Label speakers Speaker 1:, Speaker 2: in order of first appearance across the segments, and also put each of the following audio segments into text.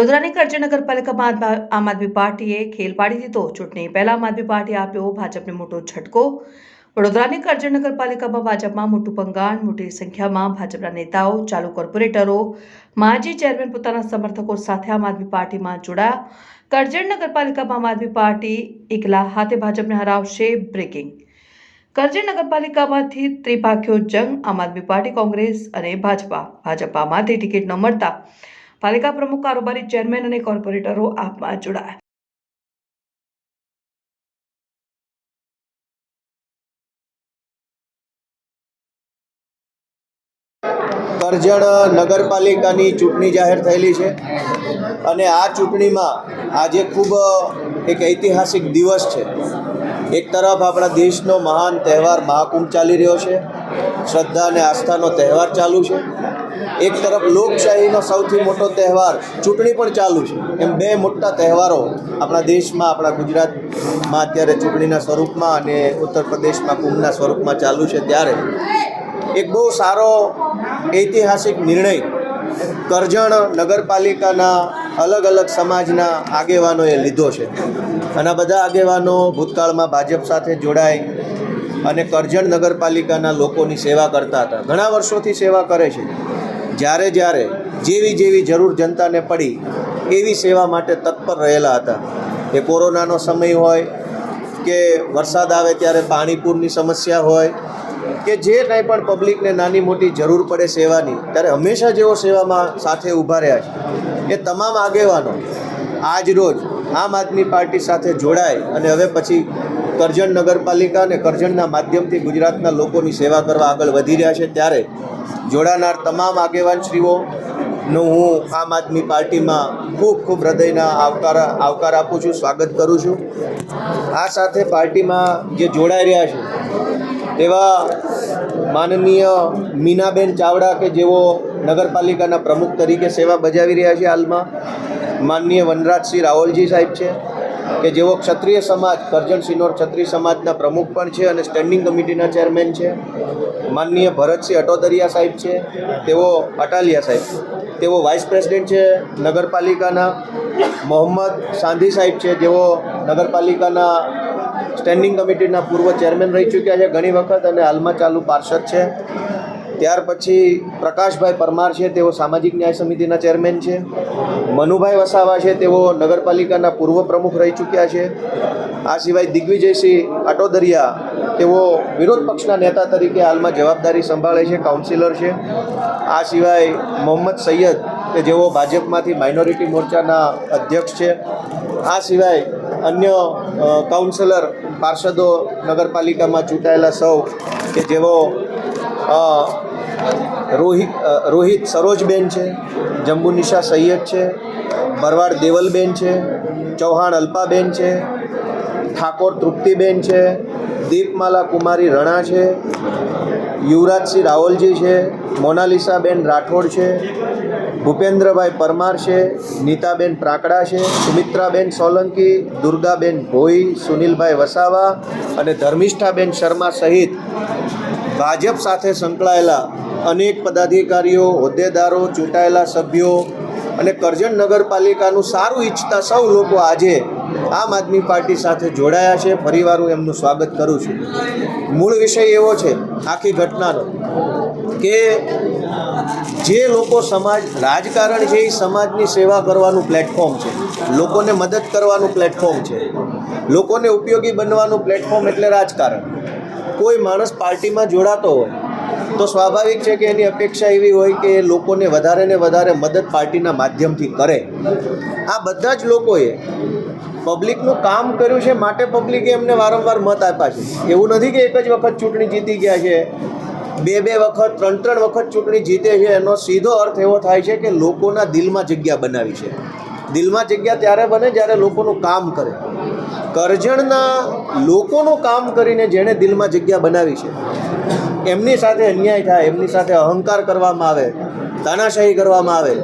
Speaker 1: વડોદરાની કરજણ નગરપાલિકામાં આમ આદમી પાર્ટીએ ખેલ પાડી દીધો. ચૂંટણી પહેલા આમ આદમી પાર્ટીએ આપ્યો ભાજપને મોટો ઝટકો વડોદરાની કરજણ નગરપાલિકામાં ભાજપમાં મોટું ભંગાણ મોટી સંખ્યામાં ભાજપના નેતાઓ, ચાલુ કોર્પોરેટરો, માજી ચેરમેન પોતાના સમર્થકો સાથે આમ આદમી પાર્ટીમાં જોડાયા. કરજણ નગરપાલિકામાં આમ આદમી પાર્ટી એકલા હાથે ભાજપને હરાવશે બ્રેકિંગ. કરજણ નગરપાલિકામાંથી ત્રિપાખ્યો જંગ, આમ આદમી પાર્ટી કોંગ્રેસ અને ભાજપા. ભાજપામાંથી ટિકિટ ન મળતા પાલિકા પ્રમુખ કારોબારી ચેરમેન અને કોર્પોરેટરો આપમાં જોડાયા.
Speaker 2: કરજણ નગરપાલિકાની ચૂંટણી જાહેર થયેલી છે અને આ ચૂંટણીમાં આજે ખૂબ એક ઐતિહાસિક દિવસ છે. એક તરફ આપણા દેશનો મહાન તહેવાર મહાકુંભ ચાલી રહ્યો છે. શ્રદ્ધા અને આસ્થાનો તહેવાર ચાલુ છે. એક તરફ લોકશાહીનો સૌથી મોટો તહેવાર ચૂંટણી પણ ચાલુ છે. એમ બે મોટા તહેવારો આપણા દેશમાં, આપણા ગુજરાતમાં અત્યારે ચૂંટણીના સ્વરૂપમાં અને ઉત્તર પ્રદેશમાં કુંભના સ્વરૂપમાં ચાલુ છે ત્યારે એક બહુ સારો ઐતિહાસિક નિર્ણય કરજણ નગરપાલિકાના અલગ અલગ સમાજના આગેવાનોએ લીધો છે. અને બધા આગેવાનો ભૂતકાળમાં ભાજપ સાથે જોડાય અને કરજણ નગરપાલિકાના લોકોની સેવા કરતા હતા. ઘણા વર્ષોથી સેવા કરે છે. જ્યારે જ્યારે જેવી જેવી જરૂર જનતાને પડી, એવી સેવા માટે તત્પર રહેલા હતા. એ કોરોનાનો સમય હોય કે વરસાદ આવે ત્યારે પાણીપૂરની સમસ્યા હોય કે જે કાંઈ પણ પબ્લિકને નાની મોટી જરૂર પડે સેવાની, ત્યારે હંમેશા જેઓ સેવામાં સાથે ઊભા રહ્યા છે. એ તમામ આગેવાનો આજ રોજ આમ આદમી પાર્ટી સાથે જોડાય અને હવે પછી કરજણ નગરપાલિકા અને કરજણના માધ્યમથી ગુજરાતના લોકોની સેવા કરવા આગળ વધી રહ્યા છે, ત્યારે જોડાનાર તમામ આગેવાનશ્રીઓનું હું આમ આદમી પાર્ટીમાં ખૂબ ખૂબ હૃદયના આવકાર આવકાર આપું છું, સ્વાગત કરું છું. આ સાથે પાર્ટીમાં જે જોડાઈ રહ્યા છે, તેવા માનનીય મીનાબેન ચાવડા કે જેઓ નગરપાલિકાના પ્રમુખ તરીકે સેવા બજાવી રહ્યા છે હાલમાં, માનનીય વનરાજસિંહ રાવલજી સાહેબ છે. કે જેઓ ક્ષત્રિય સમાજ, કરજણ સિનોર ક્ષત્રિય સમાજના પ્રમુખ પણ છે અને સ્ટેન્ડિંગ કમિટીના ચેરમેન છે. માનનીય ભરતસિંહ અટોદરિયા સાહેબ છે, તેઓ અટાલિયા સાહેબ. તેઓ વાઇસ પ્રેસિડેન્ટ છે નગરપાલિકાના, મોહમ્મદ સાંધી સાહેબ છે, જેઓ નગરપાલિકાના સ્ટેન્ડિંગ કમિટીના પૂર્વ ચેરમેન રહી ચૂક્યા છે ઘણી વખત અને હાલમાં ચાલુ પાર્ષદ છે. ત્યાર પછી પ્રકાશભાઈ પરમાર છે, તેઓ સામાજિક ન્યાય સમિતિના ચેરમેન છે. મનુભાઈ વસાવા છે, તેઓ નગરપાલિકાના પૂર્વ પ્રમુખ રહી ચૂક્યા છે. આ સિવાય દિગ્વિજયસિંહ અટોદરિયા તેઓ વિરોધ પક્ષના નેતા તરીકે હાલમાં જવાબદારી સંભાળે છે કાઉન્સિલર છે. આ સિવાય મોહમ્મદ સૈયદ, કે જેઓ ભાજપમાંથી માઇનોરિટી મોરચાના અધ્યક્ષ છે. આ સિવાય અન્ય કાઉન્સિલર પાર્ષદો નગરપાલિકામાં ચૂંટાયેલા સૌ, કે જેઓ રોહિત રોહિત સરોજબેન છે, જંબુનિશા સૈયદ છે, ભરવાડ દેવલબેન છે, ચૌહાણ અલ્પાબેન છે, ઠાકોર તૃપ્તિબેન છે, દીપમાલા કુમારી રણા છે, યુવરાજસિંહ રાવલજી છે, મોનાલિસાબેન રાઠોડ છે, ભૂપેન્દ્રભાઈ પરમાર છે, નીતાબેન પ્રાકડા છે, સુમિત્રાબેન સોલંકી, દુર્ગાબેન ભોઈ, સુનિલભાઈ વસાવા અને ધર્મિષ્ઠાબેન શર્મા સહિત ભાજપ સાથે સંકળાયેલા અનેક પદાધિકારીઓ, હોદ્દેદારો, ચૂંટાયેલા સભ્યો અને કરજણ નગરપાલિકાનું સારું ઈચ્છતા સૌ લોકો આજે આમ આદમી પાર્ટી સાથે જોડાયા છે. ફરીવાર હું એમનું સ્વાગત કરું છું. મૂળ વિષય એવો છે, આખી ઘટનાનો, કે જે લોકો સમાજ, રાજકારણ છે એ સમાજની સેવા કરવાનું પ્લેટફોર્મ છે. લોકોને મદદ કરવાનું પ્લેટફોર્મ છે. લોકોને ઉપયોગી બનવાનું પ્લેટફોર્મ એટલે રાજકારણ. કોઈ માણસ પાર્ટીમાં જોડાતો હોય તો સ્વાભાવિક છે કે એની અપેક્ષા એવી હોય કે લોકોને વધારે ને વધારે મદદ પાર્ટીના માધ્યમથી કરે. આ બધા જ લોકોએ પબ્લિકનું કામ કર્યું છે, માટે પબ્લિકે એમને વારંવાર મત આપ્યા છે. એવું નથી કે એક જ વખત ચૂંટણી જીતી ગયા છે. બે બે વખત, ત્રણ ત્રણ વખત ચૂંટણી જીતે છે, એનો સીધો અર્થ એવો થાય છે કે લોકોના દિલમાં જગ્યા બનાવી છે. દિલમાં જગ્યા ત્યારે બને જ્યારે લોકોનું કામ કરે. કરજણના લોકોનું કામ કરીને જેણે દિલમાં જગ્યા બનાવી છે. એમની સાથે અન્યાય થાય, એમની સાથે અહંકાર કરવામાં આવે, તાનાશાહી કરવામાં આવે,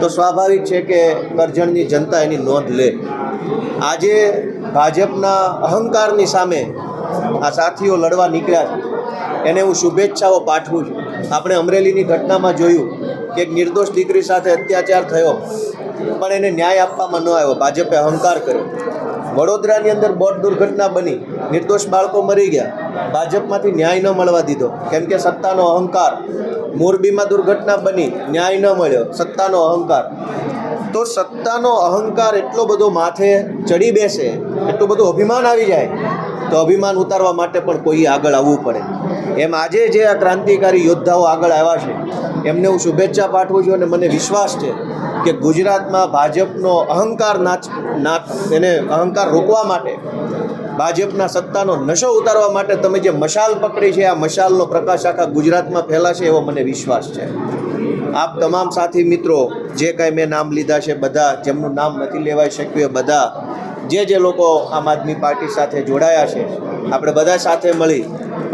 Speaker 2: તો સ્વાભાવિક છે કે કરજણની જનતા એની નોંધ લે. આજે ભાજપના અહંકારની સામે આ સાથીઓ લડવા નીકળ્યા એને હું શુભેચ્છાઓ પાઠવું છું. આપણે અમરેલીની ઘટનામાં જોયું કે એક નિર્દોષ દીકરી સાથે અત્યાચાર થયો, પણ એને ન્યાય આપવામાં ન આવ્યો. ભાજપે અહંકાર કર્યો. વડોદરાની અંદર બોટ દુર્ઘટના બની. નિર્દોષ બાળકો મરી ગયા. ભાજપમાંથી ન્યાય ન મળવા દીધો. કેમ કે સત્તાનો અહંકાર મોરબીમાં દુર્ઘટના બની, ન્યાય ન મળ્યો. સત્તાનો અહંકાર. તો સત્તાનો અહંકાર એટલો બધો માથે ચડી બેસે, એટલું બધું અભિમાન આવી જાય તો અભિમાન ઉતારવા માટે પણ કોઈ આગળ આવવું પડે. એમ આજે જે આ ક્રાંતિકારી યોદ્ધાઓ આગળ આવ્યા છે, એમને હું શુભેચ્છા પાઠવું છું અને મને વિશ્વાસ છે કે ગુજરાતમાં ભાજપનો અહંકાર નાચ નાચ એને અહંકાર રોકવા માટે, ભાજપના સત્તાનો નશો ઉતારવા માટે તમે જે મશાલ પકડી છે, આ મશાલનો પ્રકાશ આખા ગુજરાતમાં ફેલાશે એવો મને વિશ્વાસ છે. આપ તમામ સાથી મિત્રો, જે કાંઈ મેં નામ લીધા છે બધા, જેમનું નામ નથી લેવાઈ શક્યું એ બધા જે જે લોકો આમ આદમી પાર્ટી સાથે જોડાયા છે, આપણે બધા સાથે મળી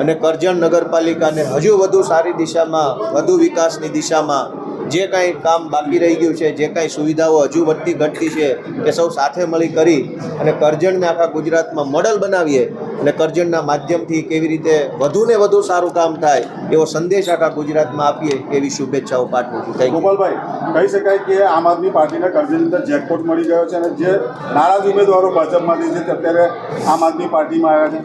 Speaker 2: અને કરજણ નગરપાલિકાને હજુ વધુ સારી દિશામાં, વધુ વિકાસની દિશામાં જે કાંઈ કામ બાકી રહી ગયું છે જે કાંઈ સુવિધાઓ હજુ વધતી ઘટતી છે એ સૌ સાથે મળી કરી અને કરજણને આખા ગુજરાતમાં મોડલ બનાવીએ અને કરજણના માધ્યમથી કેવી રીતે વધુને વધુ સારું કામ થાય એવો સંદેશ આખા ગુજરાતમાં આપીએ એવી શુભેચ્છાઓ પાઠવું છું. થેન્ક
Speaker 3: ગોપાલભાઈ કહી શકાય કે આમ આદમી પાર્ટીને કરજણની અંદર જેકપોટ મળી ગયો છે અને જે નારાજ ઉમેદવારો ભાજપમાંથી છે તે અત્યારે આમ આદમી પાર્ટીમાં આવ્યા છે?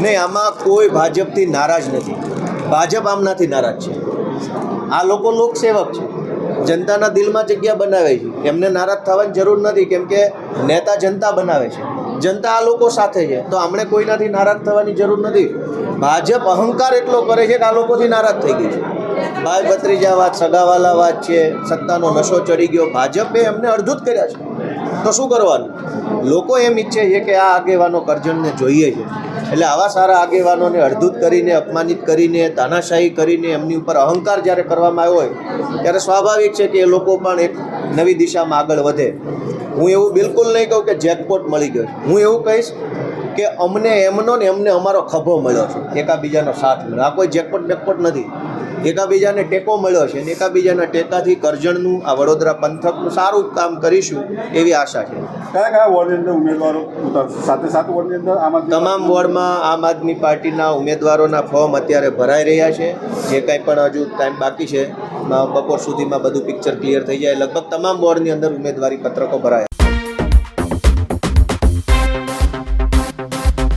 Speaker 2: નહીં આમાં કોઈ ભાજપથી નારાજ નથી. ભાજપ આમનાથી નારાજ છે. આ લોકો લોકસેવક છે. જનતાના દિલમાં જગ્યા બનાવે છે. એમને નારાજ થવાની જરૂર નથી, કેમ કે નેતા જનતા બનાવે છે. જનતા આ લોકો સાથે છે. તો આમણે કોઈનાથી નારાજ થવાની જરૂર નથી. ભાજપ અહંકાર એટલો કરે છે કે આ લોકોથી નારાજ થઈ ગઈ છે. ભાઈ ભત્રીજા વાત, સગાવાલા વાત છે. સત્તાનો નશો ચડી ગયો. ભાજપે એમને અડધૂત કર્યા છે. તો શું કરવાનું? લોકો એમ ઈચ્છે છે કે આ આગેવાનો કરજણને જોઈએ છે. એટલે આવા સારા આગેવાનોને અડધૂત કરીને, અપમાનિત કરીને, તાનાશાહી કરીને, એમની ઉપર અહંકાર જ્યારે કરવામાં આવ્યો હોય, ત્યારે સ્વાભાવિક છે કે એ લોકો પણ એક નવી દિશામાં આગળ વધે. હું એવું બિલકુલ નહીં કહું કે જેકપોટ મળી ગયો હું એવું કહીશ કે અમને એમનો ને એમને અમારો ખભો મળ્યો છે. એકાબીજાનો સાથ મળ્યો. આ કોઈ જેકપોટ બેકપોટ નથી. એકાબીજાને ટેકો મળ્યો છે અને એકાબીજાના ટેકાથી કરજણનું આ વડોદરા પંથકનું સારું કામ કરીશું એવી આશા છે.
Speaker 3: કયા કયા વોર્ડની અંદર ઉમેદવારો સાથે સાત વોર્ડની અંદર આમ
Speaker 2: તમામ વોર્ડમાં આમ આદમી પાર્ટીના ઉમેદવારોના ફોર્મ અત્યારે ભરાઈ રહ્યા છે. જે કાંઈ પણ હજુ ટાઈમ બાકી છે બપોર સુધીમાં બધું પિક્ચર ક્લિયર થઈ જાય. લગભગ તમામ વોર્ડની અંદર ઉમેદવારી પત્રકો ભરાયા.